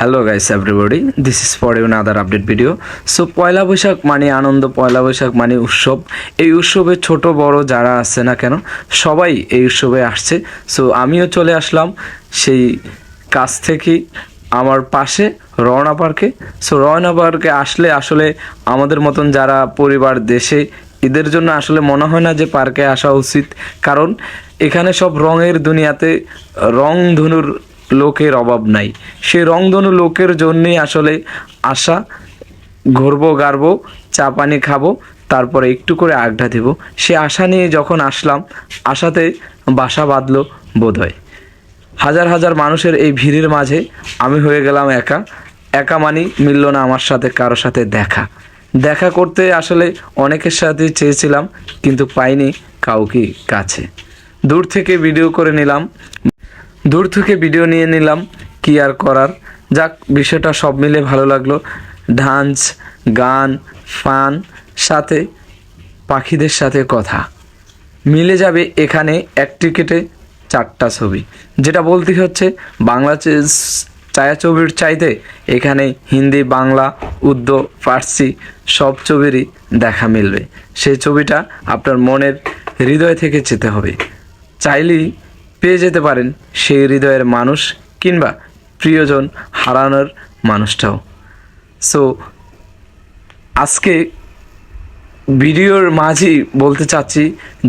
Hello guys everybody this is for you and other update video so Poila Boishakh মানে আনন্দ, পয়লা বৈশাখ মানে উৎসব। এই উৎসবে ছোট, বড় যারা আছে না কেন, সবাই এই উৎসবে আসছে। সো আমিও চলে আসলাম সেই কাছ থেকে আমার পাশে, রওনা পার্কে। সো রওনা পার্কে আসলে আসলে আমাদের মতন যারা পরিবার দেশে, এদের জন্য আসলে মনে হয় না যে পার্কে আসা উচিত। কারণ, এখানে সব রঙের দুনিয়াতে রং ধনুর লোকের অভাব নাই। সেই রংধনু লোকের জন্যই আসলে আশা, ঘুরবো গারবো চা পানি খাব, তারপরে একটু করে আড্ডা দেব। সে আশা নিয়ে যখন আসলাম, আশাতে বাসা বাঁধলো বোধ হয় হাজার হাজার মানুষের এই ভিড়ের মাঝে আমি হয়ে গেলাম একা। একা মানি মিলল না আমার সাথে, কারও সাথে দেখা। দেখা করতে আসলে অনেকের সাথে চেয়েছিলাম, কিন্তু পাইনি কাউকে কাছে। দূর থেকে ভিডিও করে নিলাম। দূর থেকে ভিডিও নিয়ে নিলাম কি আর করার। যাক, বিষয়টা সব মিলে ভালো লাগল। ডান্স, গান, ফান, সাথে পাখিদের সাথে কথা। মিলে যাবে এখানে এক টিকেটে চারটা ছবি। যেটা বলতে হচ্ছে, বাংলা চে- ছায়াছবির চাইতে এখানে হিন্দি, বাংলা, উর্দু, ফার্সি সব ছবিরই দেখা মিলবে। সেই ছবিটা আপনার মনের হৃদয় থেকে যেতে হবে। চাইলেই পেয়ে যেতে পারেন সেই হৃদয়ের মানুষ কিংবা প্রিয়জন হারানোর মানুষটাও। সো আজকে ভিডিওর মাঝেই বলতে চাচ্ছি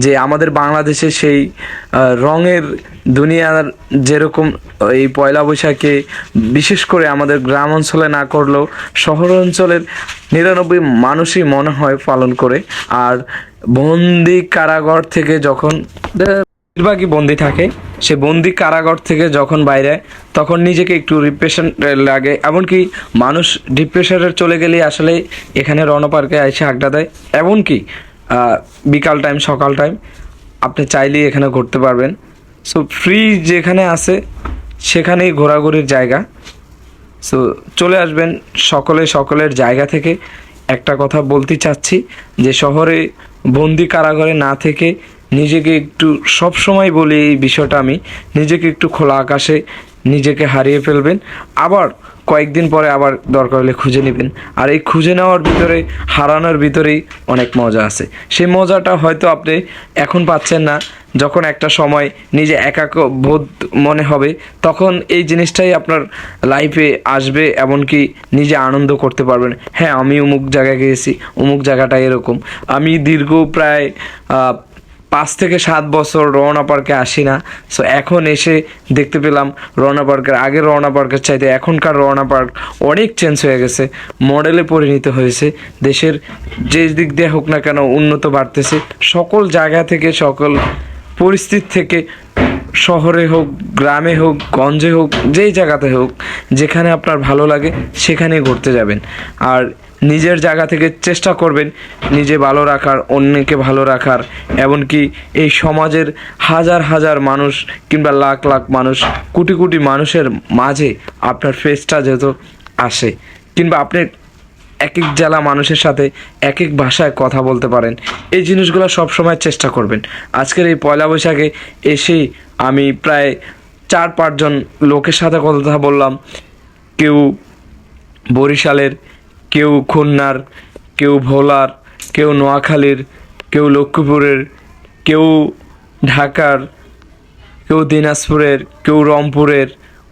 যে আমাদের বাংলাদেশে সেই রঙের দুনিয়ার যেরকম এই পয়লা বৈশাখে বিশেষ করে আমাদের গ্রাম অঞ্চলে না করলেও শহর অঞ্চলের নিরানব্বই মানুষই মনে হয় পালন করে। আর বন্দি কারাগার থেকে যখন বেশিরভাগই বন্দি থাকে। সে বন্দি কারাগার থেকে যখন বাইরে, তখন নিজেকে একটু রিপ্রেশন লাগে। এমনকি মানুষ ডিপ্রেশনে চলে গেলে আসলে এখানে রণ পার্কে এসে আড্ডা দেয়। এমনকি বিকাল টাইম সকাল টাইম আপনি চাইলেই এখানে ঘুরতে পারবেন। সো ফ্রি যেখানে আছে, সেখানেই ঘোরাঘুরির জায়গা। সো চলে আসবেন সকলে সকলের জায়গা থেকে। একটা কথা বলতে চাচ্ছি যে শহরে বন্দি কারাগারে না থেকে নিজেকে একটু সব সময় বলি এই বিষয়টা আমি, নিজেকে একটু খোলা আকাশে নিজেকে হারিয়ে ফেলবেন, আবার কয়েকদিন পরে আবার দরকার হলে খুঁজে নেবেন। আর এই খুঁজে নেওয়ার ভিতরে, হারানোর ভিতরেই অনেক মজা আছে। সেই মজাটা হয়তো আপনি এখন পাচ্ছেন না, যখন একটা সময় নিজে একাক বোধ মনে হবে, তখন এই জিনিসটাই আপনার লাইফে আসবে, এমনকি নিজে আনন্দ করতে পারবেন। হ্যাঁ আমি অমুক জায়গায় গিয়েছি, অমুক জায়গাটা এরকম। আমি দীর্ঘ প্রায় পাঁচ থেকে সাত বছর রওনা পার্কে আসি না। সো এখন এসে দেখতে পেলাম রওনা পার্কের আগের রওনা পার্কের চাইতে এখনকার রওনা পার্ক অনেক চেঞ্জ হয়ে গেছে মডেলে পরিণত হয়েছে। দেশের যে দিক দিয়ে হোক না কেন উন্নত বাড়তেছে। সকল জায়গা থেকে, সকল পরিস্থিতি থেকে শহরে হোক, গ্রামে হোক, গঞ্জে হোক, যেই জায়গাতে হোক, যেখানে আপনার ভালো লাগে সেখানে ঘুরতে যাবেন। আর নিজের জায়গা থেকে চেষ্টা করবেন নিজে ভালো রাখার, অন্যকে ভালো রাখার, এমনকি এই সমাজের হাজার হাজার মানুষ কিংবা লাখ লাখ মানুষ, কোটি কোটি মানুষের মাঝে আপনার ফেসটা যেহেতু আসে, কিংবা আপনি এক এক জেলা মানুষের সাথে এক এক ভাষায় কথা বলতে পারেন, এই জিনিসগুলো সবসময় চেষ্টা করবেন। আজকের এই পয়লা বৈশাখে এসেই আমি প্রায় চার পাঁচজন লোকের সাথে কথা বললাম, কেউ বরিশালের কেউ খুলনার, কেউ ভোলার, কেউ নোয়াখালীর, কেউ লক্ষ্মীপুরের, কেউ ঢাকার, কেউ দিনাজপুরের, কেউ রংপুরের।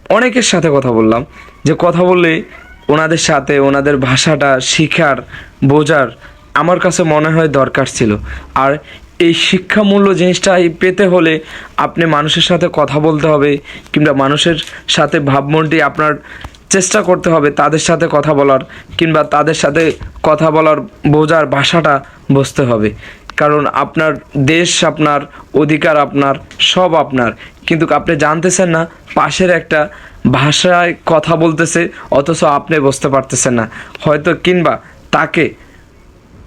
অনেকের সাথে কথা বললাম যে কথা বললে ওনাদের সাথে, ওনাদের ভাষাটা শিখার, বোঝার আমার কাছে মনে হয় দরকার ছিল। আর এই শিক্ষামূল্য জিনিসটা পেতে হলে আপনি মানুষের সাথে কথা বলতে হবে কিংবা মানুষের সাথে ভাবমূর্তি আপনার চেষ্টা করতে হবে তাদের সাথে কথা বলার কিংবা তাদের সাথে কথা বলার বোঝার ভাষাটা বুঝতে হবে। কারণ আপনার দেশ আপনার, অধিকার আপনার, সব আপনার। কিন্তু আপনি জানতেছেন না, পাশের একটা ভাষায় কথা বলতেছে, অথচ আপনি বুঝতে পারতেছেন না। হয়তো কিংবা তাকে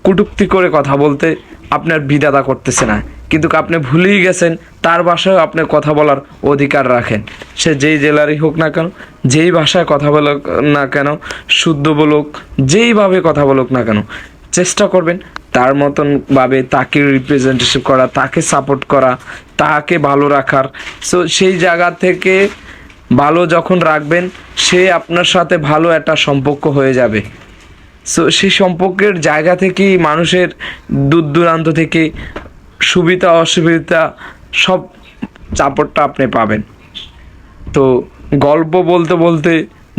কুটুক্তি করে কথা বলতে আপনার বিদাতা করতেছে না। কিন্তু আপনি ভুলেই গেছেন তার ভাষায় আপনি কথা বলার অধিকার রাখেন। সে যেই জেলারই হোক না কেন, যেই ভাষায় কথা বলুক না কেন, শুদ্ধ বলুক, যেইভাবে কথা বলুক না কেন, চেষ্টা করবেন তার মতন ভাবে তাকে রিপ্রেজেন্টেটিভ করা, তাকে সাপোর্ট করা, তাকে ভালো রাখার। সো সেই জায়গা থেকে ভালো যখন রাখবেন, সে আপনার সাথে ভালো একটা সম্পর্ক হয়ে যাবে। সো সেই সম্পর্কের জায়গা থেকেই মানুষের দূর দূরান্ত থেকে সুবিধা, অসুবিধা সব চাপড়টা আপনি পাবেন। তো গল্প বলতে বলতে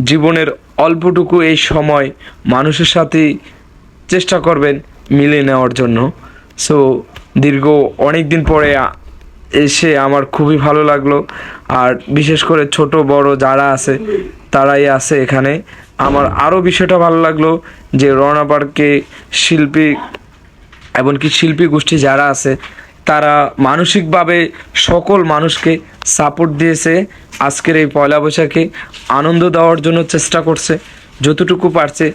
জীবনের অল্পটুকু এই সময় মানুষের সাথে চেষ্টা করবেন মিলে নেওয়ার জন্য। সো দীর্ঘ অনেক দিন পরে এসে আমার খুবই ভালো লাগল। আর বিশেষ করে ছোট, বড় যারা আছে, তারাই আছে এখানে। আমার আরও বিষয়টা ভালো লাগল যে রওনা পার্কে শিল্পী, এমনকি শিল্পী গোষ্ঠী যারা আছে তারা মানসিকভাবে সকল মানুষকে সাপোর্ট দিয়েছে। আজকের এই পয়লা বৈশাখে আনন্দ দেওয়ার জন্য চেষ্টা করছে। যতটুকু পারছে,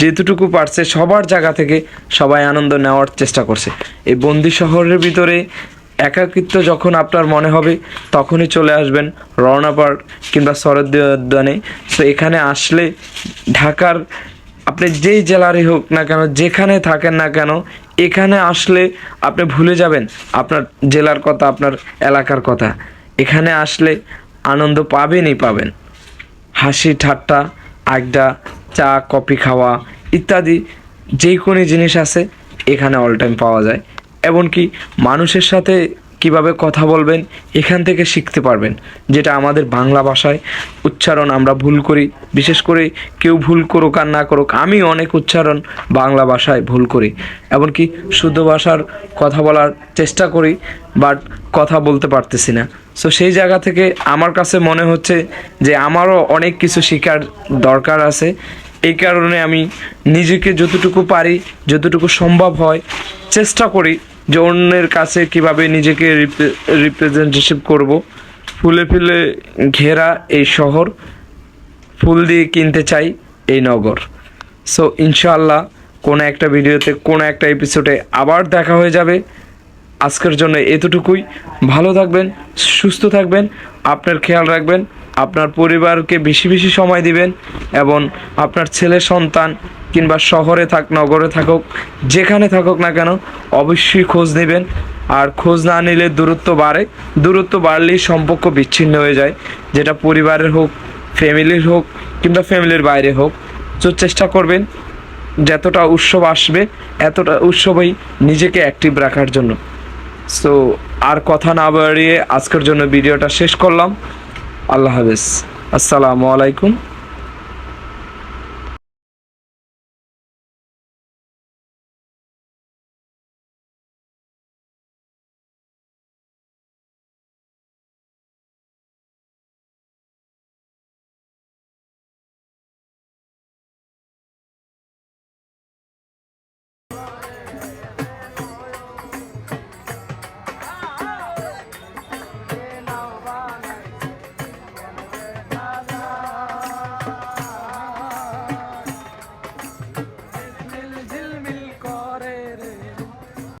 যেতটুকু পারছে সবার জায়গা থেকে সবাই আনন্দ নেওয়ার চেষ্টা করছে। এই বন্দি শহরের ভিতরে একাকিত্ব যখন আপনার মনে হবে, তখনই চলে আসবেন রওনা পার্ক কিংবা শরৎ উদ্যানে। তো এখানে আসলে ঢাকার, আপনি যেই জেলারই হোক না কেন, যেখানে থাকেন না কেন এখানে আসলে আপনি ভুলে যাবেন আপনার জেলার কথা, আপনার এলাকার কথা। এখানে আসলে আনন্দ পাবেনই পাবেন। হাসি, ঠাট্টা, আড্ডা, চা, কফি খাওয়া ইত্যাদি যে কোনো জিনিস আছে, এখানে অল টাইম পাওয়া যায়। এমনকি মানুষের সাথে কীভাবে কথা বলবেন, এখান থেকে শিখতে পারবেন। যেটা আমাদের বাংলা ভাষায় উচ্চারণ আমরা ভুল করি। বিশেষ করে কেউ ভুল করুক আর না করুক, আমি অনেক উচ্চারণ বাংলা ভাষায় ভুল করি। এমনকি শুদ্ধ ভাষার কথা বলার চেষ্টা করি, বাট কথা বলতে পারতেছি না। সো সেই জায়গা থেকে আমার কাছে মনে হচ্ছে যে আমারও অনেক কিছু শেখার দরকার আছে। এই কারণে আমি নিজেকে যতটুকু পারি, যতটুকু সম্ভব হয়, চেষ্টা করি যে অন্যের কাছে কীভাবে নিজেকে রিপ্রেজেন্টেটিভ করব? ফুলে ফুলে ঘেরা এই শহর, ফুল দিয়ে কিনতে চাই এই নগর। সো ইনশাআল্লাহ কোনো একটা ভিডিওতে, কোনো একটা এপিসোডে আবার দেখা হয়ে যাবে। আজকের জন্য এতটুকুই। ভালো থাকবেন, সুস্থ থাকবেন, আপনার খেয়াল রাখবেন, আপনার পরিবারকে বেশি বেশি সময় দিবেন এবং আপনার ছেলে সন্তান কিংবা শহরে থাক, নগরে থাকুক, যেখানে থাকুক না কেন, অবশ্যই খোঁজ নেবেন। আর খোঁজ না নিলে দূরত্ব বাড়ে। দূরত্ব বাড়লেই সম্পর্ক বিচ্ছিন্ন হয়ে যায়। যেটা পরিবারের হোক, ফ্যামিলির হোক, কিংবা ফ্যামিলির বাইরে হোক। তো চেষ্টা করবেন, যতটা উৎসব আসবে, এতটা উৎসবেই নিজেকে অ্যাক্টিভ রাখার জন্য। সো আর কথা না বাড়িয়ে আজকের জন্য ভিডিওটা শেষ করলাম। আল্লাহ হাফেজ। আসসালামু আলাইকুম।